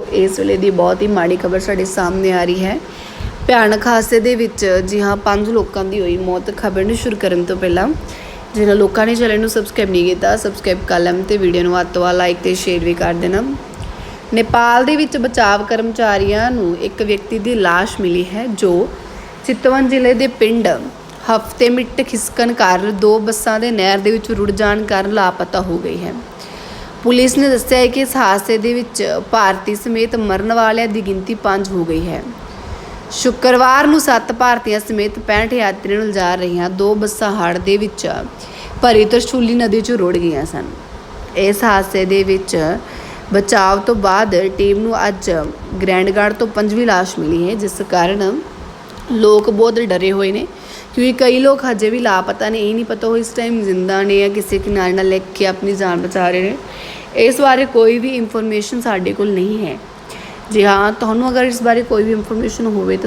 ਇਸ ਵੇਲੇ ਦੀ ਬਹੁਤ ਹੀ ਮਾੜੀ ਖਬਰ ਸਾਡੇ ਸਾਹਮਣੇ ਆ ਰਹੀ ਹੈ। ਭਿਆਨਕ ਹਾਦਸੇ ਦੇ ਵਿੱਚ ਜੀ ਹਾਂ, ਪੰਜ ਲੋਕਾਂ ਦੀ ਹੋਈ ਮੌਤ। ਖਬਰ ਨੂੰ ਸ਼ੁਰੂ ਕਰਨ ਤੋਂ ਪਹਿਲਾਂ ਜਿਹਨਾਂ ਲੋਕਾਂ ਨੇ ਚੈਨਲ ਨੂੰ ਸਬਸਕ੍ਰਾਈਬ ਨਹੀਂ ਕੀਤਾ ਸਬਸਕ੍ਰਾਈਬ ਕਰ ਲੈਣ ਤੇ ਵੀਡੀਓ ਨੂੰ ਵੱਧ ਤੋਂ ਵੱਧ ਲਾਈਕ ਤੇ ਸ਼ੇਅਰ ਵੀ ਕਰ ਦੇਣਾ। ਨੇਪਾਲ ਦੇ ਵਿੱਚ ਬਚਾਵ ਕਰਮਚਾਰੀਆਂ ਨੂੰ ਇੱਕ ਵਿਅਕਤੀ ਦੀ ਲਾਸ਼ ਮਿਲੀ ਹੈ, ਜੋ ਚਿਤਵਨ ਜ਼ਿਲ੍ਹੇ ਦੇ ਪਿੰਡ ਹਫ਼ਤੇ ਮਿੱਟ ਖਿਸਕਣ ਕਾਰਨ ਦੋ ਬੱਸਾਂ ਦੇ ਨਹਿਰ ਦੇ ਵਿੱਚ ਰੁੜ ਜਾਣ ਕਾਰਨ ਲਾਪਤਾ ਹੋ ਗਈ ਹੈ। ਪੁਲਿਸ ਨੇ ਦੱਸਿਆ ਹੈ ਕਿ ਇਸ ਹਾਦਸੇ ਦੇ ਵਿੱਚ ਭਾਰਤੀ ਸਮੇਤ ਮਰਨ ਵਾਲਿਆਂ ਦੀ ਗਿਣਤੀ 5 ਹੋ ਗਈ ਹੈ। ਸ਼ੁੱਕਰਵਾਰ ਨੂੰ 7 ਭਾਰਤੀਆਂ ਸਮੇਤ 65 ਯਾਤਰੀਆਂ ਨੂੰ ਲਿਜਾ ਰਹੀਆਂ ਦੋ ਬੱਸਾਂ ਹੜ੍ਹ ਦੇ ਵਿੱਚ ਭਰੀ ਤਰਸ਼ੂਲੀ ਨਦੀ 'ਚ ਰੁੜ ਗਈਆਂ ਸਨ। ਇਸ ਹਾਦਸੇ ਦੇ ਵਿੱਚ ਬਚਾਵ ਤੋਂ ਬਾਅਦ ਟੀਮ ਨੂੰ ਅੱਜ ਗ੍ਰੈਂਡਗੜ੍ਹ ਤੋਂ ਪੰਜਵੀਂ ਲਾਸ਼ ਮਿਲੀ ਹੈ, ਜਿਸ ਕਾਰਨ ਲੋਕ ਬਹੁਤ ਡਰੇ ਹੋਏ ਨੇ। ਕਿਉਂਕਿ ਕਈ ਲੋਕ ਹਜੇ ਵੀ ਲਾਪਤਾ ਨੇ, ਇਹ ਨਹੀਂ ਪਤਾ ਉਹ ਇਸ ਟਾਈਮ ਜ਼ਿੰਦਾ ਨੇ ਜਾਂ ਕਿਸੇ ਕਿਨਾਰੇ ਨਾਲ ਲੈ ਕੇ ਆਪਣੀ ਜਾਨ ਬਚਾ ਰਹੇ ਨੇ। ਇਸ ਬਾਰੇ ਕੋਈ ਵੀ ਇਨਫੋਰਮੇਸ਼ਨ ਸਾਡੇ ਕੋਲ ਨਹੀਂ ਹੈ। ਜੀ ਹਾਂ, ਤੁਹਾਨੂੰ ਅਗਰ ਇਸ ਬਾਰੇ ਕੋਈ ਵੀ ਇਨਫੋਰਮੇਸ਼ਨ ਹੋਵੇ ਤਾਂ